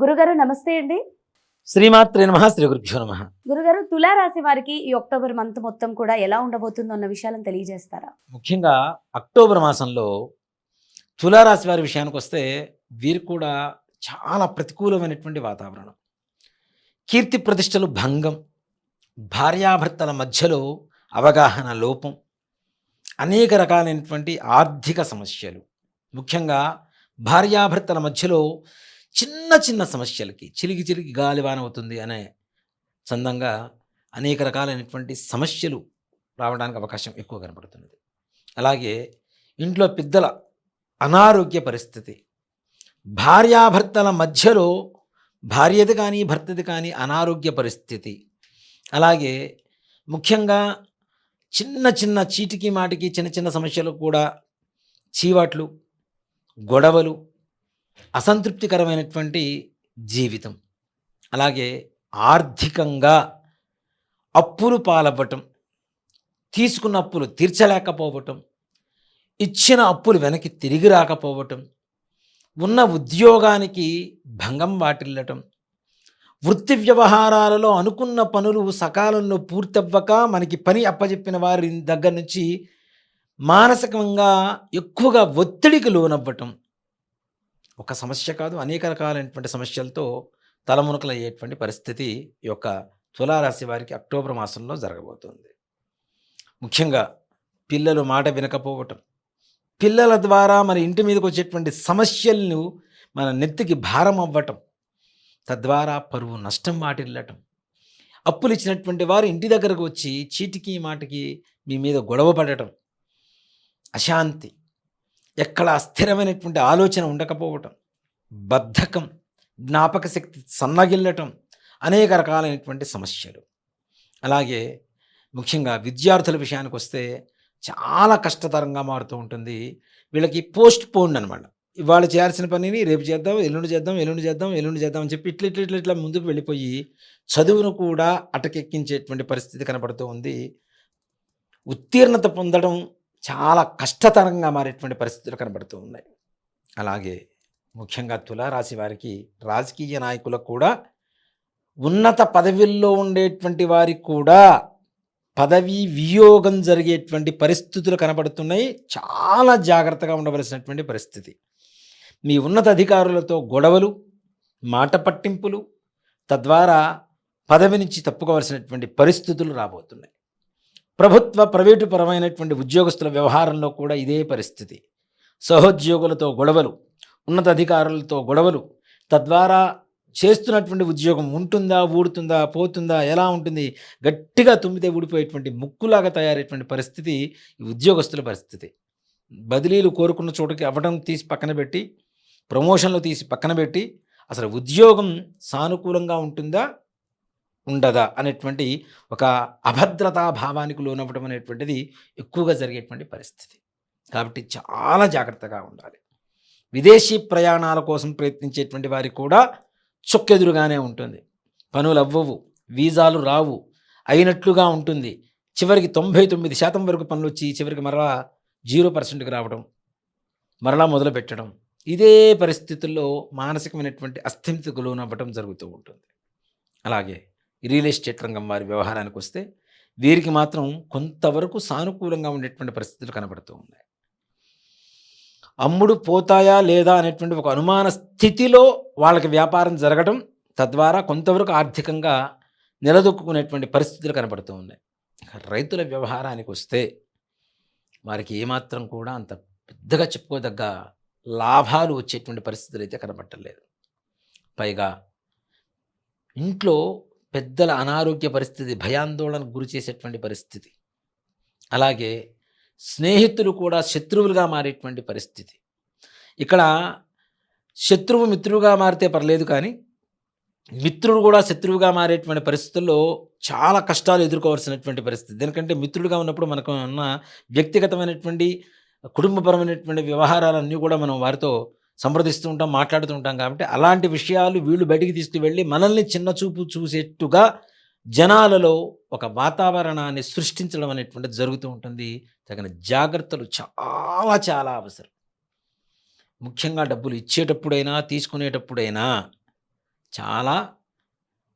గురుగారు నమస్తే అండి. శ్రీమాత్రే నమ శ్రీ గురుభ్యో నమ. గురుగారు తులారాశి వారికి ఈ అక్టోబర్ మంత్ మొత్తం కూడా ఎలా ఉండబోతుందో అన్న విషయాలను తెలియజేస్తారా? ముఖ్యంగా అక్టోబర్ మాసంలో తులారాశి వారి విషయానికి వస్తే వీరు కూడా చాలా ప్రతికూలమైనటువంటి వాతావరణం. కీర్తి ప్రతిష్టలు భంగం భార్యాభర్తల మధ్యలో అవగాహన లోపం అనేక రకాలైనటువంటి ఆర్థిక సమస్యలు. ముఖ్యంగా భార్యాభర్తల మధ్యలో చిన్న చిన్న సమస్యలకి చిలికి చిలికి గాలివాన అవుతుంది అనే చందంగా అనేక రకాలైనటువంటి సమస్యలు రావడానికి అవకాశం ఎక్కువ కనపడుతున్నది అలాగే ఇంట్లో పెద్దల అనారోగ్య పరిస్థితి. భార్యాభర్తల మధ్యలో భార్యది కానీ భర్తది కానీ అనారోగ్య పరిస్థితి. అలాగే ముఖ్యంగా చిన్న చిన్న చీటికి మాటికి చిన్న చిన్న సమస్యలు కూడా చీవాట్లు గొడవలు అసంతృప్తికరమైనటువంటి జీవితం. అలాగే ఆర్థికంగా అప్పులు పాలవ్వటం తీసుకున్న అప్పులు తీర్చలేకపోవటం ఇచ్చిన అప్పులు వెనక్కి తిరిగి రాకపోవటం ఉన్న ఉద్యోగానికి భంగం వాటిల్లటం వృత్తి వ్యవహారాలలో అనుకున్న పనులు సకాలంలో పూర్తవ్వక మనకి పని అప్పచెప్పిన వారి దగ్గర నుంచి మానసికంగా ఎక్కువగా ఒత్తిడికి లోనవ్వటం ఒక సమస్య కాదు అనేక రకాలైనటువంటి సమస్యలతో తలమునకలయ్యేటువంటి పరిస్థితి ఈ యొక్క తులారాశి వారికి అక్టోబర్ మాసంలో జరగబోతుంది. ముఖ్యంగా పిల్లలు మాట వినకపోవటం పిల్లల ద్వారా మన ఇంటి మీదకి వచ్చేటువంటి సమస్యలను మన నెత్తికి భారం అవ్వటం తద్వారా పరువు నష్టం వాటిల్లటం అప్పులు ఇచ్చినటువంటి వారు ఇంటి దగ్గరకు వచ్చి చీటికి మాటికి మీ మీద గొడవ పడటం అశాంతి ఎక్కడ అస్థిరమైనటువంటి ఆలోచన ఉండకపోవటం బద్ధకం జ్ఞాపక శక్తి సన్నగిల్లటం అనేక రకాలైనటువంటి సమస్యలు. అలాగే ముఖ్యంగా విద్యార్థుల విషయానికి వస్తే చాలా కష్టతరంగా మారుతూ ఉంటుంది. వీళ్ళకి పోస్ట్ పోన్ అనమాట ఇవాళ చేయాల్సిన పనిని రేపు చేద్దాం ఎల్లుండి చేద్దాం ఎల్లుండి చేద్దాం ఎల్లుండి చేద్దాం అని చెప్పి ఇట్లా ఇట్లా ఇట్లా ఇట్లా ముందుకు వెళ్ళిపోయి చదువును కూడా అటకెక్కించేటువంటి పరిస్థితి కనపడుతూ ఉంది. ఉత్తీర్ణత పొందడం చాలా కష్టతరంగా మారేటువంటి పరిస్థితులు కనబడుతూ ఉన్నాయి. అలాగే ముఖ్యంగా తులారాశి వారికి రాజకీయ నాయకులకు కూడా ఉన్నత పదవుల్లో ఉండేటువంటి వారికి కూడా పదవీ వియోగం జరిగేటువంటి పరిస్థితులు కనబడుతున్నాయి. చాలా జాగ్రత్తగా ఉండవలసినటువంటి పరిస్థితి. మీ ఉన్నత అధికారులతో గొడవలు మాట పట్టింపులు తద్వారా పదవి నుంచి తప్పుకోవలసినటువంటి పరిస్థితులు రాబోతున్నాయి. ప్రభుత్వ ప్రైవేటు పరమైనటువంటి ఉద్యోగస్తుల వ్యవహారంలో కూడా ఇదే పరిస్థితి. సహోద్యోగులతో గొడవలు ఉన్నత అధికారులతో గొడవలు తద్వారా చేస్తున్నటువంటి ఉద్యోగం ఉంటుందా ఊడుతుందా పోతుందా ఎలా ఉంటుంది గట్టిగా తుమ్మితే ఊడిపోయేటువంటి ముక్కులాగా తయారయ్యేటువంటి పరిస్థితి ఈ ఉద్యోగస్తుల పరిస్థితి. బదిలీలు కోరుకున్న చోటుకి అవ్వడం తీసి పక్కన పెట్టి ప్రమోషన్లు తీసి పక్కన పెట్టి అసలు ఉద్యోగం సానుకూలంగా ఉంటుందా ఉండదా అనేటువంటి ఒక అభద్రతా భావానికి లోనవ్వడం అనేటువంటిది ఎక్కువగా జరిగేటువంటి పరిస్థితి. కాబట్టి చాలా జాగ్రత్తగా ఉండాలి. విదేశీ ప్రయాణాల కోసం ప్రయత్నించేటువంటి వారికి కూడా చుక్కెదురుగానే ఉంటుంది. పనులు అవ్వవు వీజాలు రావు అయినట్లుగా ఉంటుంది. చివరికి తొంభై తొమ్మిది శాతం వరకు పనులు వచ్చి చివరికి మరలా జీరో పర్సెంట్కి రావడం మరలా మొదలు పెట్టడం ఇదే పరిస్థితుల్లో మానసికమైనటువంటి అస్థిమితకు లోనవ్వడం జరుగుతూ ఉంటుంది. అలాగే రియల్ ఎస్టేట్ రంగం వారి వ్యవహారానికి వస్తే వీరికి మాత్రం కొంతవరకు సానుకూలంగా ఉండేటువంటి పరిస్థితులు కనబడుతూ ఉన్నాయి. అమ్ముడు పోతాయా లేదా అనేటువంటి ఒక అనుమాన స్థితిలో వాళ్ళకి వ్యాపారం జరగడం తద్వారా కొంతవరకు ఆర్థికంగా నిలదొక్కునేటువంటి పరిస్థితులు కనబడుతూ ఉన్నాయి. రైతుల వ్యవహారానికి వస్తే వారికి ఏమాత్రం కూడా అంత పెద్దగా చెప్పుకోదగ్గ లాభాలు వచ్చేటువంటి పరిస్థితులు అయితే కనబట్టలేదు పైగా ఇంట్లో పెద్దల అనారోగ్య పరిస్థితి భయాందోళనకు గురి చేసేటువంటి పరిస్థితి. అలాగే స్నేహితులు కూడా శత్రువులుగా మారేటువంటి పరిస్థితి. ఇక్కడ శత్రువు మిత్రువుగా మారితే పర్లేదు కానీ మిత్రుడు కూడా శత్రువుగా మారేటువంటి పరిస్థితుల్లో చాలా కష్టాలు ఎదుర్కోవాల్సినటువంటి పరిస్థితి. ఎందుకంటే మిత్రుడుగా ఉన్నప్పుడు మనకు ఉన్న వ్యక్తిగతమైనటువంటి కుటుంబపరమైనటువంటి వ్యవహారాలన్నీ కూడా మనం వారితో సంప్రదిస్తూ ఉంటాం మాట్లాడుతూ ఉంటాం కాబట్టి అలాంటి విషయాలు వీళ్ళు బయటికి తీసుకువెళ్ళి మనల్ని చిన్న చూపు చూసేట్టుగా జనాలలో ఒక వాతావరణాన్ని సృష్టించడం అనేటువంటిది జరుగుతూ ఉంటుంది. తగిన జాగ్రత్తలు చాలా చాలా అవసరం. ముఖ్యంగా డబ్బులు ఇచ్చేటప్పుడైనా తీసుకునేటప్పుడైనా చాలా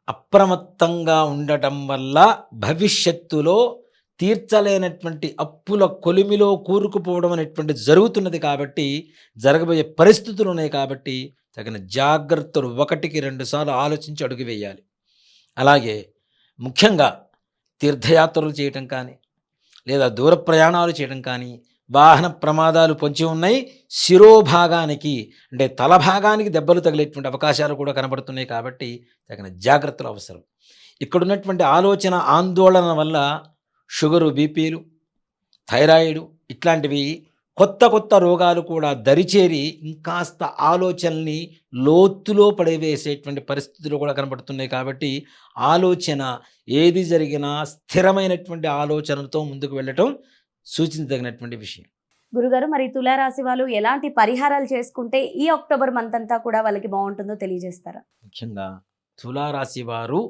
అప్రమత్తంగా ఉండటం వల్ల భవిష్యత్తులో తీర్చలేనటువంటి అప్పుల కొలిమిలో కూరుకుపోవడం అనేటువంటి జరుగుతున్నది కాబట్టి జరగబోయే పరిస్థితులు ఉన్నాయి కాబట్టి తగిన జాగ్రత్తలు ఒకటికి రెండుసార్లు ఆలోచించి అడుగు వేయాలి. అలాగే ముఖ్యంగా తీర్థయాత్రలు చేయటం కానీ లేదా దూర ప్రయాణాలు చేయడం కానీ వాహన ప్రమాదాలు పొంచి ఉన్నాయి. శిరోభాగానికి అంటే తల భాగానికి దెబ్బలు తగిలేటువంటి అవకాశాలు కూడా కనబడుతున్నాయి కాబట్టి తగిన జాగ్రత్తలు అవసరం. ఇక్కడున్నటువంటి ఆలోచన ఆందోళన వల్ల షుగరు బీపీలు థైరాయిడ్ ఇట్లాంటివి కొత్త కొత్త రోగాలు కూడా దరిచేరి ఇంకాస్త ఆలోచనల్ని లోతులో పడవేసేటువంటి పరిస్థితులు కూడా కనబడుతున్నాయి కాబట్టి ఆలోచన ఏది జరిగినా స్థిరమైనటువంటి ఆలోచనలతో ముందుకు వెళ్ళటం సూచించదగినటువంటి విషయం. గురుగారు మరి తులారాశి వాళ్ళు ఎలాంటి పరిహారాలు చేసుకుంటే ఈ అక్టోబర్ మంత్ అంతా కూడా వాళ్ళకి బాగుంటుందో తెలియజేస్తారా? ముఖ్యంగా తులారాశి వారు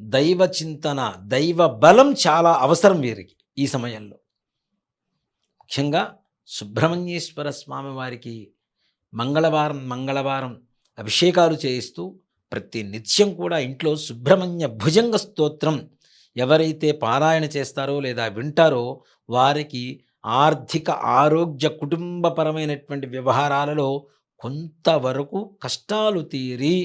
దైవ చింతన దైవ బలం చాలా అవసరం వీరికి ఈ సమయంలో. ముఖ్యంగా సుబ్రహ్మణ్యేశ్వర స్వామి వారికి మంగళవారం మంగళవారం అభిషేకాలు చేయిస్తూ ప్రతి నిత్యం కూడా ఇంట్లో సుబ్రహ్మణ్య భుజంగ స్తోత్రం ఎవరైతే పారాయణ చేస్తారో లేదా వింటారో వారికి ఆర్థిక ఆరోగ్య కుటుంబపరమైనటువంటి వ్యవహారాలలో కొంతవరకు కష్టాలు తీరి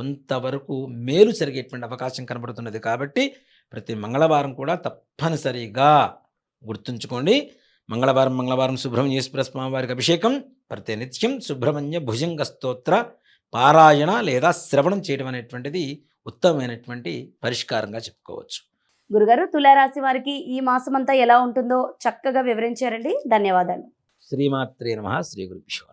కొంతవరకు మేలు జరిగేటువంటి అవకాశం కనబడుతున్నది కాబట్టి ప్రతి మంగళవారం కూడా తప్పనిసరిగా గుర్తుంచుకోండి. మంగళవారం మంగళవారం సుబ్రహ్మణ్యేశ్వర స్వామి వారికి అభిషేకం ప్రతి నిత్యం సుబ్రహ్మణ్య భుజంగ స్తోత్ర పారాయణ లేదా శ్రవణం చేయడం అనేటువంటిది ఉత్తమమైనటువంటి పరిష్కారంగా చెప్పుకోవచ్చు. గురుగారు తులారాశి వారికి ఈ మాసం అంతా ఎలా ఉంటుందో చక్కగా వివరించారండి. ధన్యవాదాలు. శ్రీమాత్రే నమ. శ్రీ గురుభ్యో